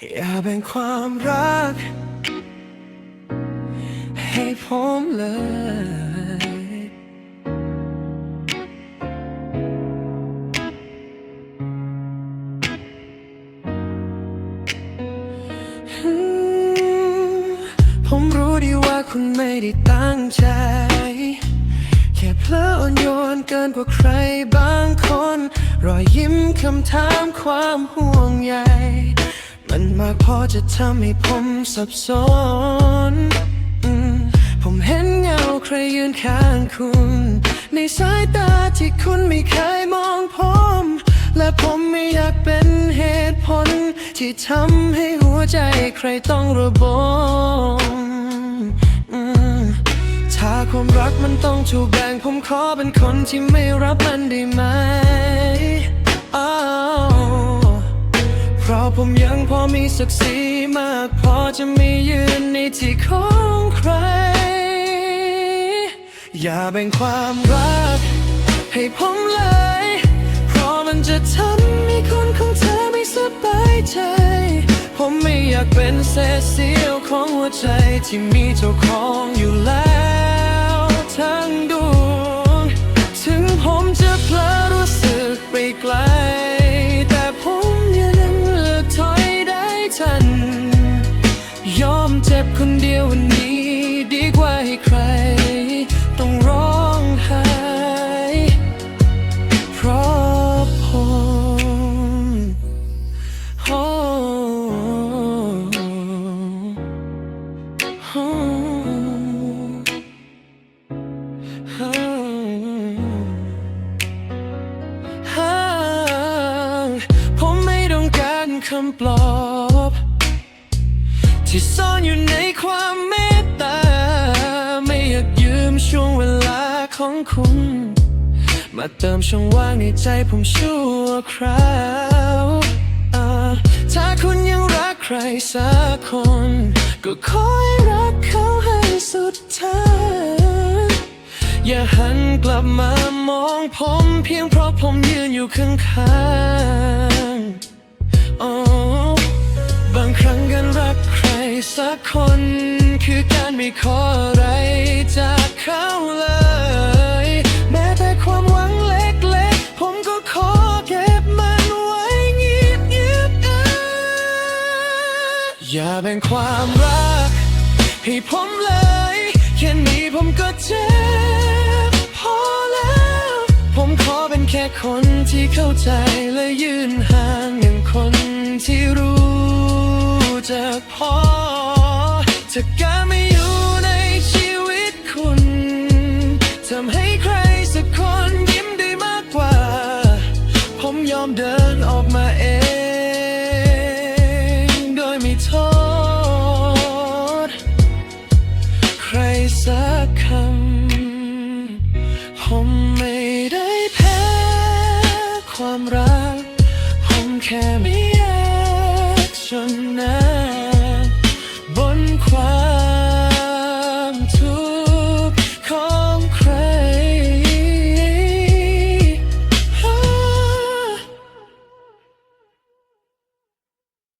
อย่าแบ่งความรัก ให้ผมเลย ผมรู้ดีว่าคุณไม่ได้ตั้งใจ แค่เพลออ่อนโยนเกินกว่าใครบางคน รอยยิ้มคำถามความห่วงใย มันมากพอจะทำให้ผมสับสนอืมผมเห็นเงาใครยืนข้างคุณ ในสายตาที่คุณไม่เคยมองผม และผมไม่อยากเป็นเหตุผล ที่ทำให้หัวใจใครต้องระบมอืมถ้าความรักมันต้องถูกแบ่งผมขอเป็นคนที่ไม่รับมันได้ไหม ผมยังพอมีศักดิ์ศรีมาก พอจะม่ยืนในที่ของใคร อย่าแบ่งความรัก ให้ผมเลย เพราะมันจะทำให้คนของเธอไม่สบายใจ ผมไม่อยากเป็นเศษเสี้ยวของหัวใจที่มีเจ้าของอยู่แล้วทั้งดวง ถึงผมจะเพลอรู้สึกไปไกล จ็บคนเดียววันนี้ ดีกว่าให้ใคร ต้องร้องไห้เพราะผมโอ้โอ้ผมไม่ต้องการคำปลอบ ที่ซ่อนอยู่ในความเมตตา ไม่อยากยืมช่วงเวลาของคุณ มาเติมช่องว่างในใจผมชั่วคราวถ้าคุณยังรักใครสักคน ก็ขอให้รักเขาให้สุดท้ายอย่าหันกลับมามองผมเพียงเพราะผมยืนอยู่ข้างๆ คนคือการไม่ขออะไรจากเขาเลย แม้แต่ความหวังเล็กๆ ผมก็ขอเก็บมันไว้เงียบเงียบๆอะอย่าแบ่งความรัก ให้ผมเลย แค่นี้ผมก็เจ็บพอแล้ว ผมขอเป็นแค่คนที่เข้าใจและยืนห่างอย่างคนที่รู้จักพอ ถ้าการไม่อยู่ในชีวิตคุณทำให้ใครสักคนยิ้มได้มากกว่า ผมยอมเดินออกมาเอง โดยไม่โทษ ใครสักคำ ผมไม่ได้แพ้ความรัก ผมแค่มี